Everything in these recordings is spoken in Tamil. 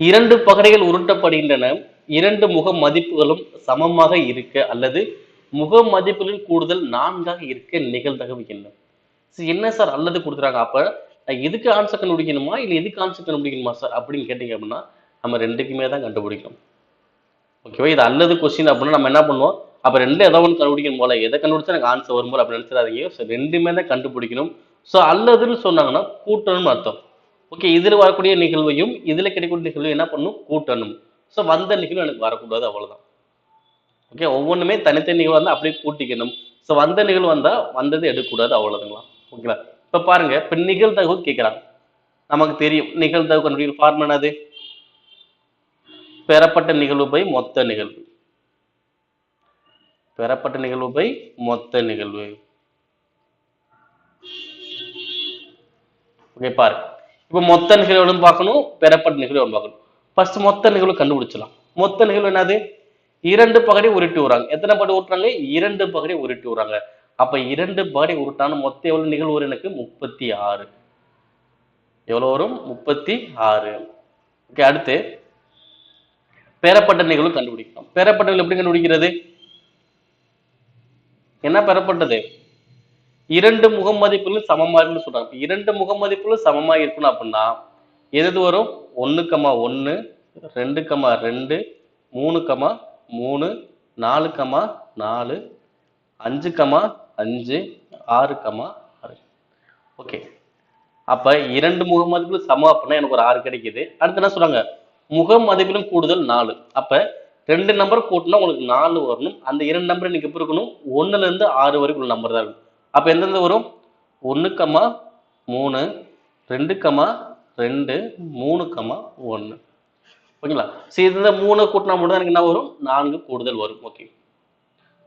இரண்டு பகடைகள் உருட்டப்படுகின்றன. இரண்டு முக மதிப்புகளும் சமமாக இருக்க அல்லது முக மதிப்புகளின் கூடுதல் நான்காக இருக்க நிகழ்தகவு என்ன? என்ன சார் அல்லது கொடுத்துறாங்க அப்ப எதுக்கு இதுக்கு ஆன்சர் கண்டுபிடிக்கணுமா? இல்லை இதுக்கு ஆன்சர் கண்டுபிடிக்கணுமா சார்? அப்படின்னு கேட்டீங்க அப்படின்னா நம்ம ரெண்டுக்குமே தான் கண்டுபிடிக்கணும். ஓகேவா இது அல்லது கொஸ்டின் அப்படின்னா நம்ம என்ன பண்ணுவோம்? அப்போ ரெண்டு ஏதோ ஒன்று கண்டுபிடிக்கணும் போல. எதை கண்டுபிடிச்சா எனக்கு ஆன்சர் வரும் போல? அப்படி நினைச்சிடாதீங்க. ஸோ ரெண்டுமே தான் கண்டுபிடிக்கணும். ஸோ அல்லதுன்னு சொன்னாங்கன்னா கூட்டணும்னு அர்த்தம். ஓகே இதில் வரக்கூடிய நிகழ்வையும் இதில் கிடைக்கக்கூடிய நிகழ்வு என்ன பண்ணும் கூட்டணும். ஸோ வந்த நிகழ்வு எனக்கு வரக்கூடாது அவ்வளவுதான். ஓகே ஒவ்வொன்றுமே தனித்தனி நிகழ்வு வந்து அப்படியே கூட்டிக்கணும். ஸோ வந்த நிகழ்வு வந்தால் வந்தது எடுக்கக்கூடாது அவ்வளோதுங்களா ஓகேங்களா இப்போ பாருங்க இப்போ நிகழ்தகவு கேட்குறாங்க நமக்கு தெரியும் நிகழ்தகவு கண்டுபிடிக்கிற ஃபார்ம் என்னது? பெறப்பட்ட நிகழ்வு பை மொத்த நிகழ்வு. பெறப்பட்ட நிகழ்வு பை மொத்த நிகழ்வு. ஓகே பாருங்க இப்போ மொத்த நிகழ்வுகளும் பார்க்கணும்? பெறப்பட்ட நிகழ்வு பார்க்கணும். ஃபர்ஸ்ட் மொத்த நிகழ்வு கண்டுபிடிச்சலாம் மொத்த நிகழ்வு என்னது? இரண்டு பகடி உருட்டி விடுறாங்க. எத்தனை பகடை உருட்டுறாங்க? இரண்டு பகடி உருட்டி விடுறாங்க. அப்ப இரண்டு பகடி உருட்டான மொத்த எவ்வளவு நிகழ்வு வரும் எனக்கு? முப்பத்தி ஆறு. எவ்வளவு வரும்? முப்பத்தி ஆறு. ஓகே அடுத்து. பெறப்பட்ட நிகழ்வு கண்டுபிடிக்கணும். பெறப்பட்ட எப்படி கண்டுபிடிக்கிறது? என்ன பெறப்பட்டது? இரண்டு முகமதிப்புகளும் சமமா இருக்குன்னு சொல்றாங்க. இரண்டு முகமதிப்புகளும் சமமா இருக்கணும் அப்படின்னா எது வரும்? ஒண்ணு கமா ஒண்ணு ரெண்டு கமா ரெண்டு மூணு கமா மூணு நாலு கமா நாலு அஞ்சு கமா அஞ்சு ஆறு கமா ஆறு. ஓகே. அப்ப இரண்டு முகமதிப்புகளும் சமம் அப்படின்னா எனக்கு ஒரு ஆறு கிடைக்குது. அடுத்து என்ன சொல்றாங்க? முகமதிப்பிலும் கூடுதல் நாலு. அப்ப ரெண்டு நம்பர் கூட்டினா உங்களுக்கு நாலு வரணும். அந்த இரண்டு நம்பர் இன்னைக்கு எப்படி இருக்கணும்? ஒன்னுல இருந்து ஆறு வரைக்கும் உள்ள நம்பர் தான் இருக்கும் அப்போ எந்தெந்த வரும்? ஒன்று கம்மா மூணு ரெண்டு கம்மா ரெண்டு மூணு கம்மா ஒன்று ஓகேங்களா? சரி இந்த மூணு கூட்டினா மட்டும் தான் எனக்கு என்ன வரும்? நான்கு கூடுதல் வரும். ஓகே.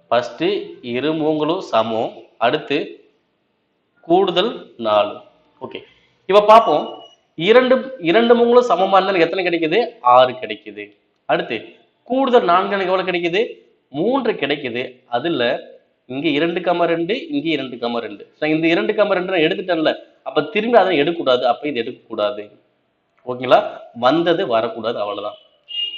ஃபஸ்ட்டு இரு மூங்களும் சமம். அடுத்து கூடுதல் நாலு. ஓகே. இப்போ பார்ப்போம். இரண்டு இரண்டு மூங்களும் சமமாக இருந்தால் எனக்கு எத்தனை கிடைக்குது? ஆறு கிடைக்குது. அடுத்து கூடுதல் நான்கு எனக்கு எவ்வளோ கிடைக்குது? மூன்று கிடைக்குது. அதில் இங்க இரண்டு கம ரெண்டு இங்கே இரண்டு கம ரெண்டு. So, இந்த இரண்டு கம ரெண்டு நான் எடுத்துட்டேன்ல. அப்ப திரும்பி அதை எடுக்கக்கூடாது அப்ப இது எடுக்கக்கூடாது. ஓகேங்களா? வந்தது வரக்கூடாது அவ்வளவுதான்.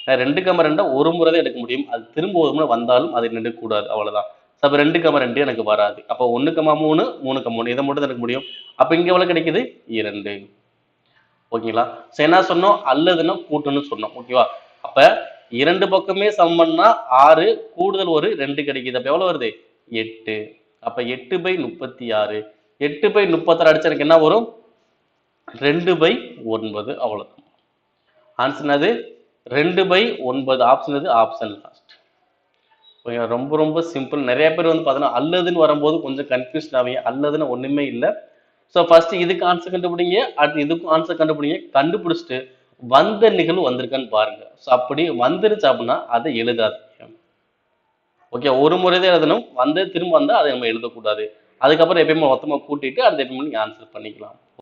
ரெண்டு கம ரெண்டா ஒரு முறை தான் எடுக்க முடியும். அது திரும்ப ஒரு முறை வந்தாலும் அதை எடுக்கக்கூடாது அவ்வளவுதான். So, அப்ப ரெண்டு கம ரெண்டு எனக்கு வராது. அப்ப ஒண்ணு கமா மூணு மூணு கமா மூணு இதை மட்டும் தான் எடுக்க முடியும். அப்ப இங்க எவ்வளவு கிடைக்குது? இரண்டு. ஓகேங்களா? சரி என்ன சொன்னோம்? அல்லதுன்னா கூட்டுன்னு சொன்னோம். ஓகேவா? அப்ப இரண்டு பக்கமே சமம் பண்ணா ஆறு கூடுதல் ஒரு ரெண்டு கிடைக்குது. அப்ப எவ்வளவு வருது? எட்டு. அப்ப எட்டு பை முப்பத்தி ஆறு எட்டு பை முப்பத்தாறு அடிச்சா எனக்கு என்ன வரும்? ரெண்டு பை ஒன்பது. அவ்வளவுதான். ஆன்சர் அது ரெண்டு பை ஒன்பது. ஆப்ஷன் அது ஆப்ஷன் லாஸ்ட் ஓகே ரொம்ப ரொம்ப சிம்பிள் நிறைய பேர் வந்து பார்த்தீங்கன்னா அல்லதுன்னு வரும்போது கொஞ்சம் கன்ஃபியூஷன் ஆவீங்க. அல்லதுன்னு ஒன்றுமே இல்லை. ஸோ ஃபர்ஸ்ட் இதுக்கு ஆன்சர் கண்டுபிடிங்க. அடுத்து இதுக்கும் ஆன்சர் கண்டுபிடிங்க. கண்டுபிடிச்சிட்டு வந்த நிகழ்வு வந்திருக்கான்னு பாருங்க. ஸோ அப்படி வந்துருச்சு அப்படின்னா அதை எழுதாதீங்க. ஓகே ஒரு முறை தான் எழுதணும். வந்து திரும்ப வந்தால் அதை நம்ம எழுதக்கூடாது. அதுக்கப்புறம் எப்பயுமே மொத்தமாக கூட்டிட்டு அடுத்த எப்பயுமே நீங்கள் ஆன்சர் பண்ணிக்கலாம்.